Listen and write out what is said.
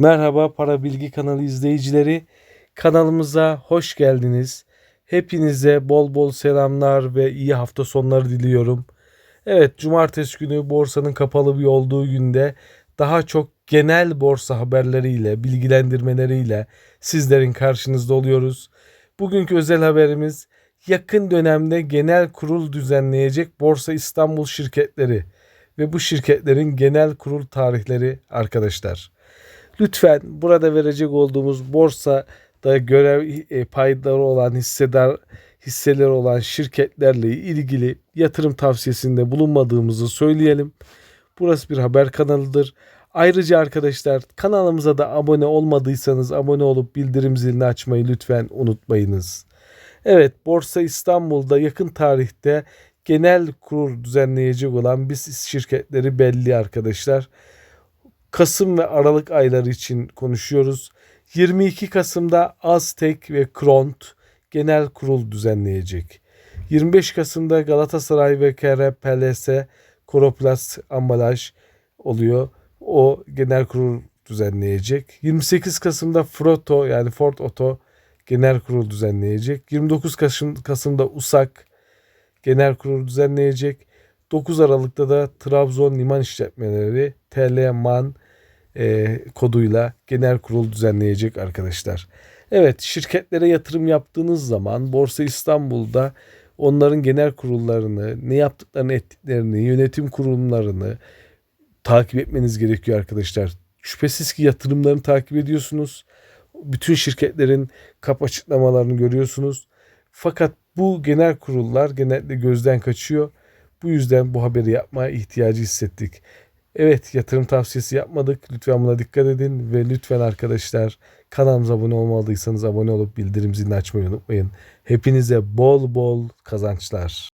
Merhaba Para Bilgi kanalı izleyicileri. Kanalımıza hoş geldiniz. Hepinize bol bol selamlar ve iyi hafta sonları diliyorum. Evet, cumartesi günü borsanın kapalı bir olduğu günde daha çok genel borsa haberleriyle, bilgilendirmeleriyle sizlerin karşınızda oluyoruz. Bugünkü özel haberimiz yakın dönemde genel kurul düzenleyecek Borsa İstanbul şirketleri ve bu şirketlerin genel kurul tarihleri arkadaşlar. Lütfen burada verecek olduğumuz borsada görev e, payları olan hissedar hisseleri olan şirketlerle ilgili yatırım tavsiyesinde bulunmadığımızı söyleyelim. Burası bir haber kanalıdır. Ayrıca arkadaşlar kanalımıza da abone olmadıysanız abone olup bildirim zilini açmayı lütfen unutmayınız. Evet Borsa İstanbul'da yakın tarihte genel kurul düzenleyecek olan biz şirketleri belli arkadaşlar. Kasım ve Aralık ayları için konuşuyoruz. 22 Kasım'da Aztek ve Kront genel kurul düzenleyecek. 25 Kasım'da Galatasaray ve KR PLS Koroplast ambalaj oluyor. O genel kurul düzenleyecek. 28 Kasım'da Froto yani Ford Auto genel kurul düzenleyecek. 29 Kasım, Kasım'da USAK genel kurul düzenleyecek. 9 Aralık'ta da Trabzon Liman İşletmeleri TLMAN e, koduyla genel kurul düzenleyecek arkadaşlar. Evet şirketlere yatırım yaptığınız zaman Borsa İstanbul'da onların genel kurullarını, ne yaptıklarını ettiklerini, yönetim kurumlarını takip etmeniz gerekiyor arkadaşlar. Şüphesiz ki yatırımlarını takip ediyorsunuz. Bütün şirketlerin kap açıklamalarını görüyorsunuz. Fakat bu genel kurullar genellikle gözden kaçıyor. Bu yüzden bu haberi yapmaya ihtiyacı hissettik. Evet yatırım tavsiyesi yapmadık. Lütfen buna dikkat edin ve lütfen arkadaşlar kanalımıza abone olmadıysanız abone olup bildirim zilini açmayı unutmayın. Hepinize bol bol kazançlar.